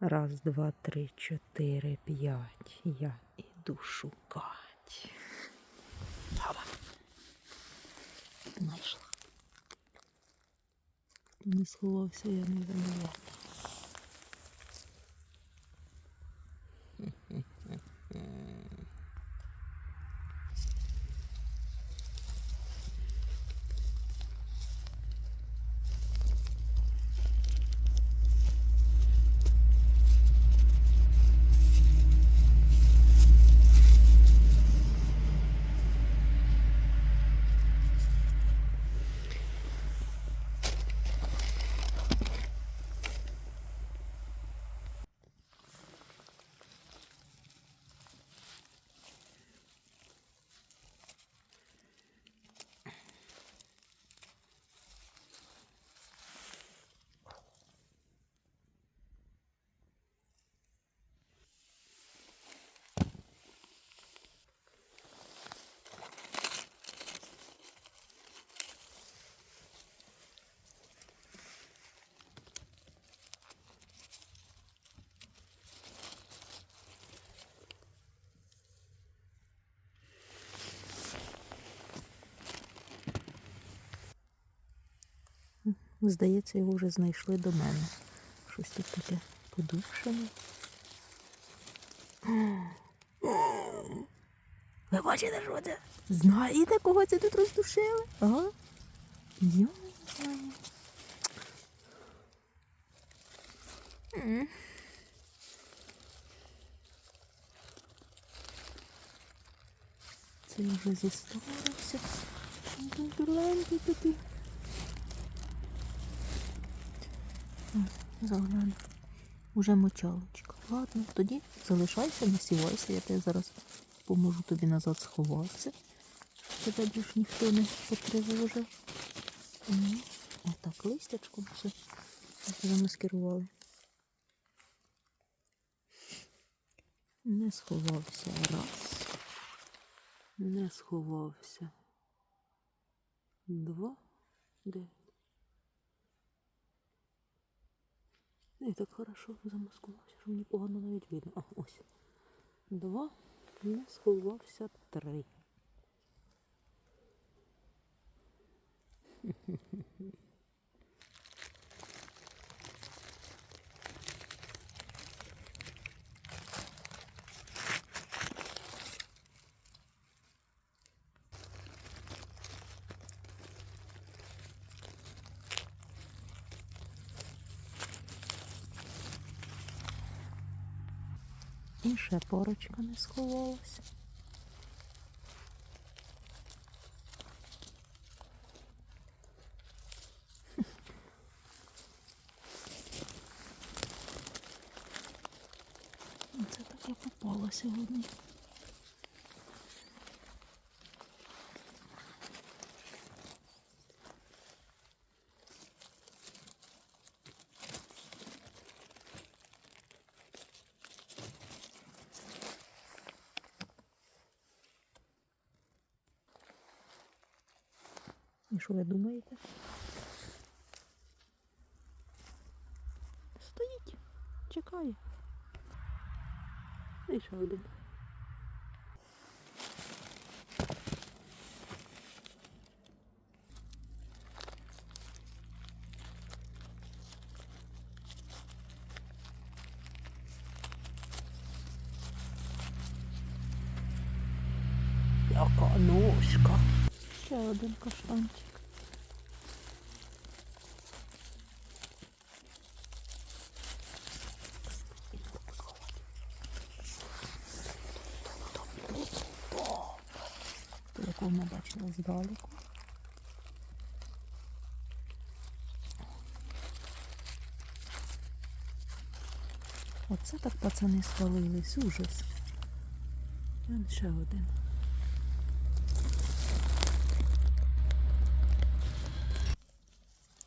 Раз, два, три, чотири, п'ять. Я іду шукати. Баба. Знайшла. Не сховався, я не винувата. Здається, його вже знайшли до мене. Щось тут таке подушене. Ви бачите, що це? Знаєте, кого це тут роздушили? Ага. Йо. Це вже зіставився. Дурленький такий. Загляну. Уже мочалочка. Ладно, тоді залишайся, насівайся, я тебе зараз поможу тобі назад сховатися. Тебе більш ніхто не потривожив. Отак, листячком все замаскирували. Не сховався раз. Не сховався. Два. Де? Не так хорошо замаскувався, що мені погано навіть видно. А, ось. Два. Не сховався три. І ще порочка не сховалася. Це таке попало сьогодні. І що ви думаєте? Стоїть, чекає. І ще один. Яка ножка. Ще один каштанчик. Якого ми бачили здалеку. Оце так пацани спалились, ужас. Вон ще один.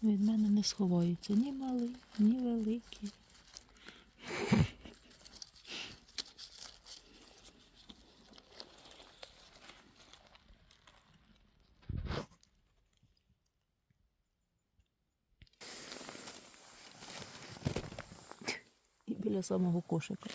Від мене не сховаються ні малий, ні великий. І біля самого кошика.